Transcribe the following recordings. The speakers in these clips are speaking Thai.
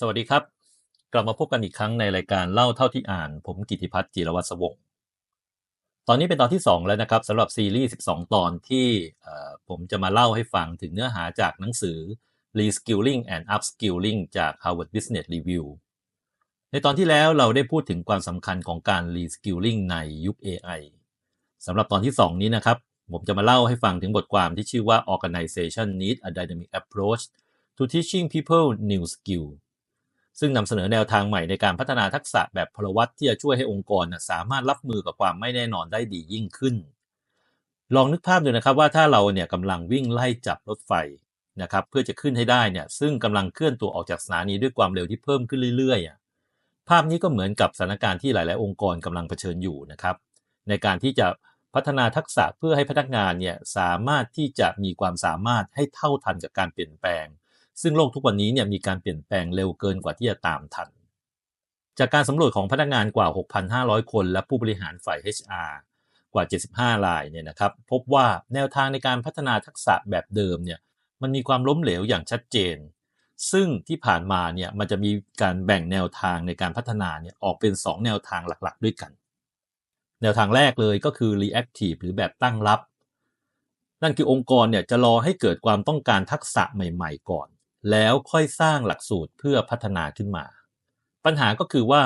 สวัสดีครับ กลับมาพบกันอีกครั้งในรายการเล่าเท่าที่อ่าน ผมกิติพัฒน์จิรวัตรสวงศ์ตอนนี้เป็นตอนที่ 2 แล้วนะครับสำหรับซีรีส์ 12 ตอนที่ผมจะมาเล่าให้ฟังถึงเนื้อหาจากหนังสือ Reskilling and Upskilling จาก Harvard Business Review ในตอนที่แล้วเราได้พูดถึงความสำคัญของการ Reskilling ในยุค AI สำหรับตอนที่ 2 นี้นะครับ ผมจะมาเล่าให้ฟังถึงบทความที่ชื่อว่า Organization Need a Dynamic Approach to Teaching People New Skills ซึ่งนำเสนอแนวทางใหม่ในการพัฒนาทักษะแบบพลวัตที่จะช่วยให้องค์กรสามารถรับมือกับความไม่แน่นอนได้ดียิ่งขึ้น ลองนึกภาพดูนะครับว่าถ้าเราเนี่ยกำลังวิ่งไล่จับรถไฟนะครับเพื่อจะขึ้นให้ได้เนี่ยซึ่งกำลังเคลื่อนตัวออกจากสถานีด้วยความเร็วที่เพิ่มขึ้นเรื่อยๆภาพนี้ก็เหมือนกับสถานการณ์ที่หลาย ๆ องค์กรกำลังเผชิญอยู่นะครับในการที่จะพัฒนาทักษะเพื่อให้พนักงานเนี่ยสามารถที่จะมีความสามารถให้เท่าทันกับการเปลี่ยนแปลง ซึ่งโลกทุกวันนี้เนี่ยมีการเปลี่ยนแปลงเร็วเกินกว่าที่จะตามทัน จากการสำรวจของพนักงานกว่า 6,500 คน และผู้บริหารฝ่าย HR กว่า 75 รายเนี่ยนะครับ พบว่าแนวทางในการพัฒนาทักษะแบบเดิมเนี่ยมันมีความล้มเหลวอย่างชัดเจน ซึ่งที่ผ่านมาเนี่ยมันจะมีการแบ่งแนวทางในการพัฒนาเนี่ยออกเป็น 2 แนวทางหลักๆ ด้วยกัน แนวทางแรกเลยก็คือ reactive หรือแบบตั้งรับ นั่นคือองค์กรเนี่ยจะรอให้เกิดความต้องการทักษะใหม่ ๆ ก่อน แล้วค่อยสร้างหลักสูตรเพื่อพัฒนาขึ้นมา ปัญหาก็คือว่า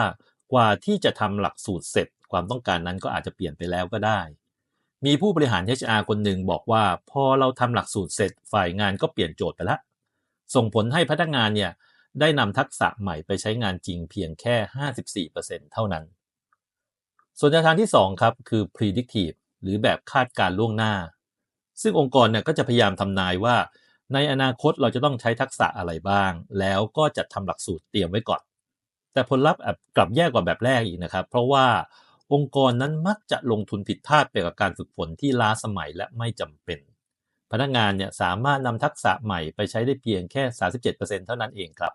กว่าที่จะทำหลักสูตรเสร็จความต้องการนั้นก็อาจจะเปลี่ยนไปแล้วก็ได้ มีผู้บริหาร HR คนหนึ่งบอกว่า พอเราทำหลักสูตรเสร็จฝ่ายงานก็เปลี่ยนโจทย์ไปล้วส่งผลให้พนักงานเนี่ยได้นำทักษะใหม่ไปใช้งานจริงเพียงแค่ 54%เท่านั้น ส่วนแนวทางที่ 2 ครับ คือ predictive หรือแบบคาดการล่วงหน้า ซึ่งองค์กรเนี่ยก็จะพยายามทำนายว่า ในอนาคตเราจะต้องใช้ทักษะอะไรบ้าง แล้วก็จัดทำหลักสูตรเตรียมไว้ก่อน แต่ผลลัพธ์กลับแย่กว่าแบบแรกอีกนะครับ เพราะว่าองค์กรนั้นมักจะลงทุนผิดพลาดไปกับการฝึกฝนที่ล้าสมัยและไม่จำเป็น พนักงานเนี่ยสามารถนำทักษะใหม่ไปใช้ได้เพียงแค่ 37%เท่านั้นเองครับ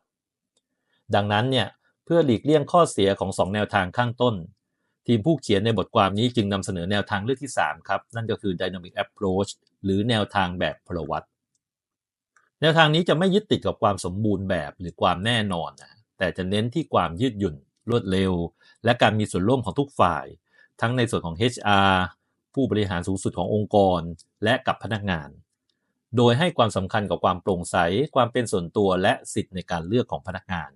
ดังนั้นเนี่ยเพื่อหลีกเลี่ยงข้อเสียของ 2 แนวทางข้างต้น ทีมผู้เขียนในบทความนี้จึงนำเสนอแนวทางเลือกที่ 3 ครับ นั่นก็คือ dynamic approach หรือแนวทางแบบพลวัต แนวทางนี้จะไม่ยึดติดกับความสมบูรณ์แบบหรือความแน่นอนนะแต่จะเน้นที่ความยืดหยุ่นรวดเร็ว และการมีส่วนร่วมของทุกฝ่าย ทั้งในส่วนของ HR ผู้บริหารสูงสุดขององค์กร และกับพนักงาน โดยให้ความสำคัญกับความโปร่งใส ความเป็นส่วนตัวและสิทธิ์ในการเลือกของพนักงาน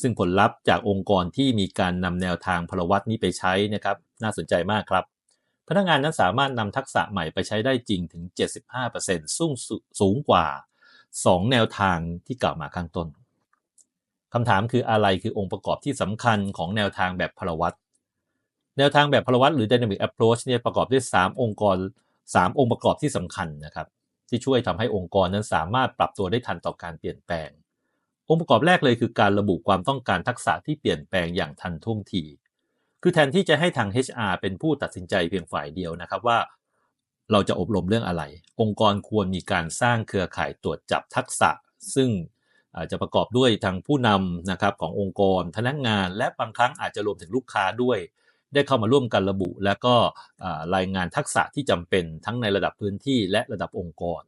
ซึ่งผลลัพธ์จากองค์กรที่มีการนำแนวทางพลวัตนี้ไปใช้นะครับน่าสนใจมากครับ พนักงานนั้นสามารถนำทักษะใหม่ไปใช้ได้จริงถึง 75%สูงสูงกว่า 2 แนวทางที่กล่าวมาข้างต้นคำถามคืออะไรคือองค์ประกอบที่สำคัญของแนวทางแบบพลวัตแนวทางแบบพลวัตหรือ dynamic approach เนี่ยประกอบด้วย 3 องค์กร 3 องค์ประกอบที่สำคัญนะครับที่ช่วยทำให้องค์กรนั้นสามารถปรับตัวได้ทันต่อการเปลี่ยนแปลง องค์ประกอบแรกเลยคือการระบุความต้องการทักษะที่เปลี่ยนแปลงอย่างทันท่วงที คือแทนที่จะให้ทาง HR เป็นผู้ตัดสินใจเพียงฝ่ายเดียวนะครับว่า เราจะอบรมเรื่องอะไร องค์กรควรมีการสร้างเครือข่ายตรวจจับทักษะ ซึ่งอาจจะประกอบด้วยทางผู้นำนะครับขององค์กรพนักงาน และบางครั้งอาจจะรวมถึงลูกค้าด้วย ได้เข้ามาร่วมกันระบุ และก็รายงานทักษะที่จำเป็นทั้งในระดับพื้นที่และระดับองค์กร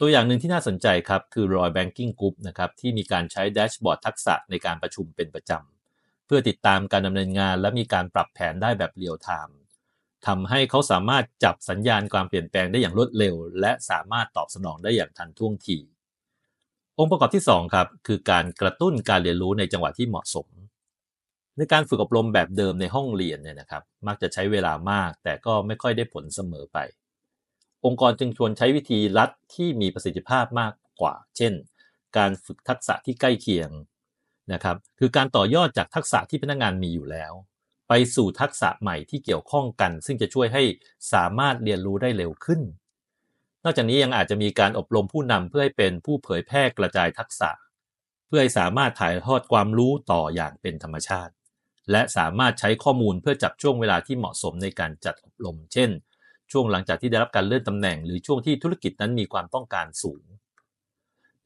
ตัวอย่างหนึ่งที่น่าสนใจครับคือ Roy Banking Group นะครับที่มีการใช้แดชบอร์ดทักษะในการประชุมเป็นประจำเพื่อติดตามการดำเนินงานและมีการปรับแผนได้แบบเรียลไทม์ ทำให้เขาสามารถจับสัญญาณความเปลี่ยนแปลงได้อย่างรวดเร็ว และสามารถตอบสนองได้อย่างทันท่วงที องค์ประกอบที่2ครับคือการกระตุ้นการเรียนรู้ในจังหวะที่เหมาะสม ในการฝึกอบรมแบบเดิมในห้องเรียนเนี่ยนะครับ มักจะใช้เวลามาก แต่ก็ไม่ค่อยได้ผลเสมอไป องค์กรจึงชวนใช้วิธีรัดที่มีประสิทธิภาพมากกว่า เช่น การฝึกทักษะที่ใกล้เคียงนะครับ คือการต่อยอดจากทักษะที่พนักงานมีอยู่แล้ว ไปสู่ทักษะใหม่ที่เกี่ยวข้องกัน ซึ่งจะช่วยให้สามารถเรียนรู้ได้เร็วขึ้น นอกจากนี้ยังอาจจะมีการอบรมผู้นำเพื่อให้เป็นผู้เผยแพร่กระจายทักษะ เพื่อให้สามารถถ่ายทอดความรู้ต่ออย่างเป็นธรรมชาติ และสามารถใช้ข้อมูลเพื่อจับช่วงเวลาที่เหมาะสมในการจัดอบรม เช่น ช่วงหลังจากที่ได้รับการเลื่อนตำแหน่ง หรือช่วงที่ธุรกิจนั้นมีความต้องการสูง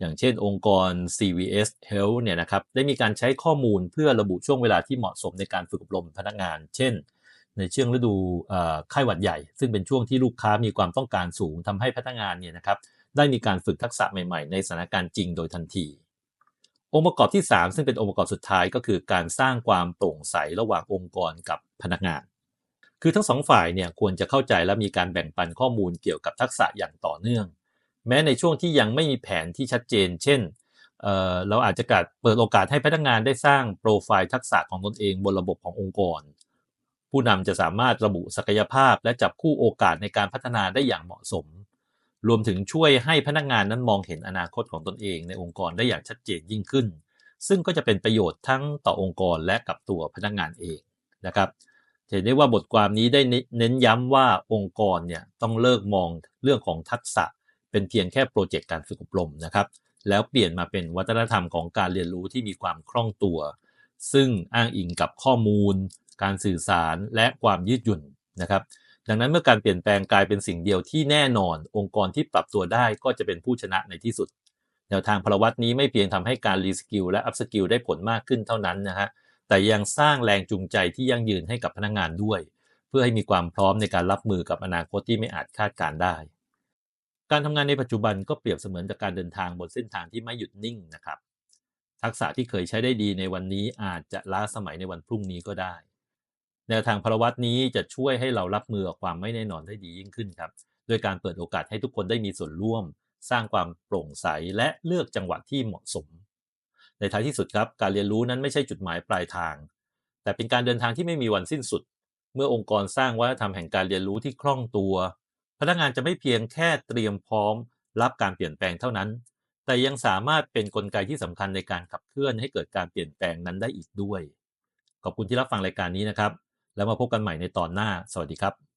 อย่างเช่นองค์กร CVS Health เนี่ยนะครับได้มีการใช้ข้อมูลเพื่อระบุช่วงเวลาที่เหมาะสมในการฝึกอบรมพนักงาน เช่น ในช่วงฤดูไข้หวัดใหญ่ ซึ่งเป็นช่วงที่ลูกค้ามีความต้องการสูงทำให้พนักงานเนี่ยนะครับได้มีการฝึกทักษะใหม่ๆ ในสถานการณ์จริงโดยทันที องค์ประกอบที่ 3 ซึ่งเป็นองค์ประกอบสุดท้ายก็คือการสร้างความโปร่งใสระหว่างองค์กรกับพนักงาน คือทั้งสองฝ่ายเนี่ยควรจะเข้าใจและมีการแบ่งปันข้อมูลเกี่ยวกับทักษะอย่างต่อเนื่อง แม้ในช่วงที่ยังไม่มีแผนที่ชัดเจน เช่นเเราอาจจะกาดเปิดโอกาสให้พนักงานได้สร้างโปรไฟล์ทักษะของตนเองบนระบบขององค์กร ผู้นำจะสามารถระบุศักยภาพ และจับคู่โอกาสในการพัฒนาได้อย่างเหมาะสม รวมถึงช่วยให้พนักงานนั้นมองเห็นอนาคตของตนเองในองค์กรได้อย่างชัดเจนยิ่งขึ้น ซึ่งก็จะเป็นประโยชน์ทั้งต่อองค์กรและกับตัวพนักงานเองนะครับเห็นได้ว่าบทความนี้ได้เน้นย้ำว่าองค์กรเนี่ยต้องเลิกมองเรื่องของทักษะ เป็นเพียงแค่โปรเจกต์การฝึกอบรมนะครับแล้วเปลี่ยนมาเป็นวัฒนธรรมของการเรียนรู้ที่มีความคล่องตัว ซึ่งอ้างอิงกับข้อมูล การสื่อสารและความยืดหยุ่นนะครับ ดังนั้นเมื่อการเปลี่ยนแปลงกลายเป็นสิ่งเดียวที่แน่นอน องค์กรที่ปรับตัวได้ก็จะเป็นผู้ชนะในที่สุด แนวทางพลวัตนี้ไม่เพียงทำให้การรีสกิลและอัพสกิลได้ผลมากขึ้นเท่านั้นนะฮะแต่ยังสร้างแรงจูงใจที่ยั่งยืนให้กับพนักงงานด้วย เพื่อให้มีความพร้อมในการรับมือกับอนาคตที่ไม่อาจคาดการได้ การทำงานในปัจจุบันก็เปรียบเสมือนกับการเดินทางบนเส้นทางที่ไม่หยุดนิ่งนะครับ ทักษะที่เคยใช้ได้ดีในวันนี้อาจจะล้าสมัยในวันพรุ่งนี้ก็ได้ แนวทางพลวัตนี้จะช่วยให้เรารับมือกับความไม่แน่นอนได้ดียิ่งขึ้นครับโดยการเปิดโอกาสให้ทุกคนได้มีส่วนร่วม สร้างความโปร่งใสและเลือกจังหวะที่เหมาะสม ในท้ายที่สุดครับ การเรียนรู้นั้นไม่ใช่จุดหมายปลายทาง แต่เป็นการเดินทางที่ไม่มีวันสิ้นสุด เมื่อองค์กรสร้างวัฒนธรรมแห่งการเรียนรู้ที่คล่องตัว พนักงานจะไม่เพียงแค่เตรียมพร้อมรับการเปลี่ยนแปลงเท่านั้น แต่ยังสามารถเป็นนกลไกที่สำคัญในการขับเคลื่อนให้เกิดการเปลี่ยนแปลงนั้นได้อีกด้วย ขอบคุณที่รับฟังรายการนี้นะครับ แล้วมาพบกันใหม่ในตอนหน้า สวัสดีครับ